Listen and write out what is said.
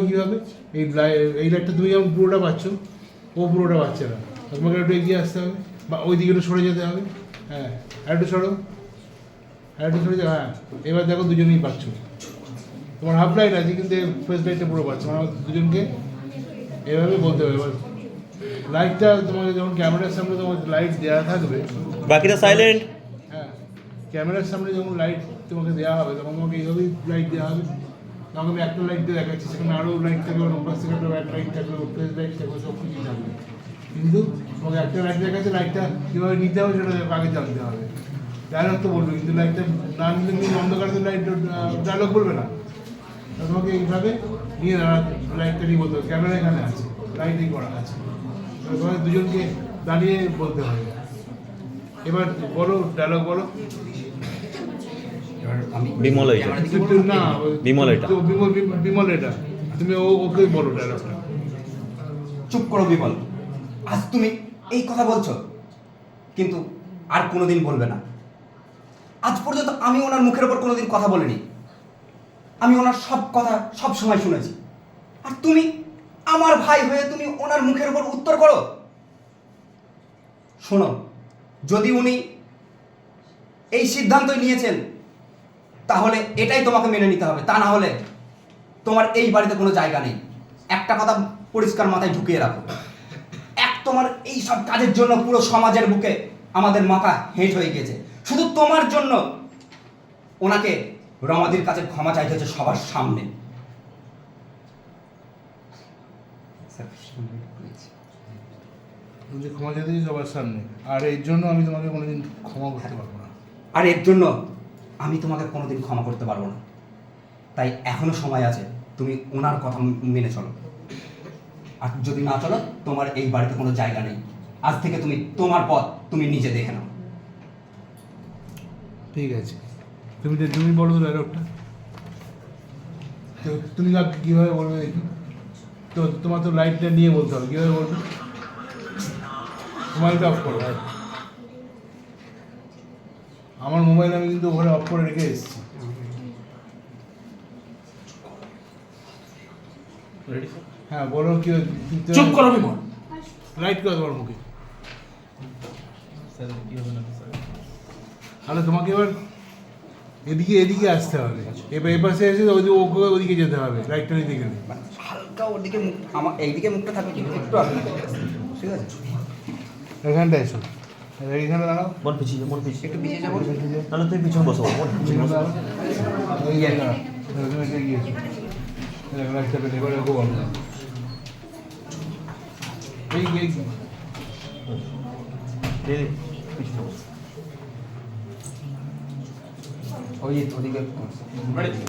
হবে কীভাবে? এই এই লাইটটা তুমি যেমন পুরোটা পাচ্ছ ও পুরোটা পাচ্ছে না। তোমাকে একটু এগিয়ে আসতে হবে বা ওই দিকে একটু সরে যেতে হবে। হ্যাঁ আর একটু সরো। আর একটু সরে যাও হ্যাঁ। এবার দেখো দুজনেই পাচ্ছ। তোমার হাফ লাইট আছে কিন্তু ফেস লাইটটা পুরো পাচ্ছ। মানে দুজনকে এভাবে বলতে হবে। এবার লাইটটা তোমাকে যখন ক্যামেরার সামনে তোমার লাইট দেওয়া থাকবে বাকিরা সাইলেন্ট হ্যাঁ ক্যামেরার সামনে যখন লাইট তোমাকে দেওয়া হবে তখন তোমাকে এইভাবেই লাইট দেওয়া হবে। তখন একটা লাইট দিয়ে দেখাচ্ছি, সেখানে আরও লাইট থাকবে ওপার থেকে একটা লাইট থাকবে ফ্রেশ লাইট থাকবে সব কিছুই থাকবে কিন্তু তোমাকে একটা লাইট দেখাচ্ছে লাইটটা কীভাবে নিতে হবে সেটা আগে জানতে হবে। ডায়লগ তো বলবে, কিন্তু লাইটটা না নিলে কিন্তু অন্ধকারে তো লাইট ডায়লগ বলবে না। তোমাকে এইভাবে নিয়ে দাঁড়াতে লাইটটা নিয়ে বলতে হবে। ক্যামেরা এখানে আছে লাইটিং করা আছে। তোমাকে দুজনকে দাঁড়িয়ে বলতে হবে। এবার বলো ডায়লগ বলো। আমি বিমল এইটা। ক্যামেরা দিকে তুই- বলব তুই- না বিমল- বিমল এটা। বিমল বিমল- বিমল এটা তুমি ওকে বলো ডায়লগটা। চুপ করো বিমল। আজ তুমি এই কথা বলছো কিন্তু আর কোনোদিন বলবে না। আজ পর্যন্ত আমি ওনার মুখের ওপর কোনোদিন কথা বলিনি। আমি ওনার সব কথা সব সময় শুনেছি। আর তুমি আমার ভাই হয়ে তুমি ওনার মুখের ওপর উত্তর করো? শোনো যদি উনি এই সিদ্ধান্তই নিয়েছেন তাহলে এটাই তোমাকে মেনে নিতে হবে। তা না হলে তোমার এই বাড়িতে কোনো জায়গা নেই। একটা কথা পরিষ্কার মাথায় ঢুকিয়ে রাখো। এক তোমার এই সব কাজের জন্য পুরো সমাজের বুকে আমাদের মাথা হেঁট হয়ে গেছে। শুধু তোমার জন্য ওনাকে রমাদির কাছে ক্ষমা চাইতে হচ্ছে সবার সামনে। ক্ষমা চাইতে সবার সামনে আর এর জন্য আমি তোমাকে কোনোদিন ক্ষমা করতে পারব না। আর এর জন্য আমি তোমাকে কোনোদিন ক্ষমা করতে পারব না। তাই এখনও সময় আছে, তুমি ওনার কথা মেনে চলো। আর যদি না চলো, তোমার এই বাড়িতে কোনো জায়গা নেই। আজ থেকে তুমি তোমার পথ তুমি নিজে দেখে নাও। ঠিক আছে। তুমি তুমি বলো তো ডায়লগটা তো তুমি কীভাবে বলবে দেখি। তো তোমার তো লাইটটা নিয়ে বলতে হবে, কীভাবে বলবে? মোবাইলটা অফ করো আমার মোবাইল আমি কিন্তু ঘরে অফ করে রেখে এসেছি। হ্যাঁ বলো কি চুপ করো বিমল। লাইট করে তোমার মুখে। তাহলে তোমাকে এবার এদিকে এদিকে আসতে হবে। এবার এপাশে এসে ওইদিকে ওকে ওদিকে যেতে হবে লাইটটা নিতে গেলে হালকা ওদিকে মুখ আমার এইদিকে মুখটা থাকবে কিন্তু একটু আসবে ঠিক আছে? এখানটা এসো। এখানে দাঁড়াও মন পিছিয়ে যা, মন পিছিয়ে একটু পিছিয়ে যাবো নাহলে তুই পিছনে বসো মন পিছিয়ে এখানে বসো দাঁড়াও এই যে দাঁড়াও। এখানে এসে গিয়ে এসো। এই লাইটটা পেলে এবার এরকম বন্ধ। এই এই দে, দে, পিছনে বসো ওই ওদিকে Ready?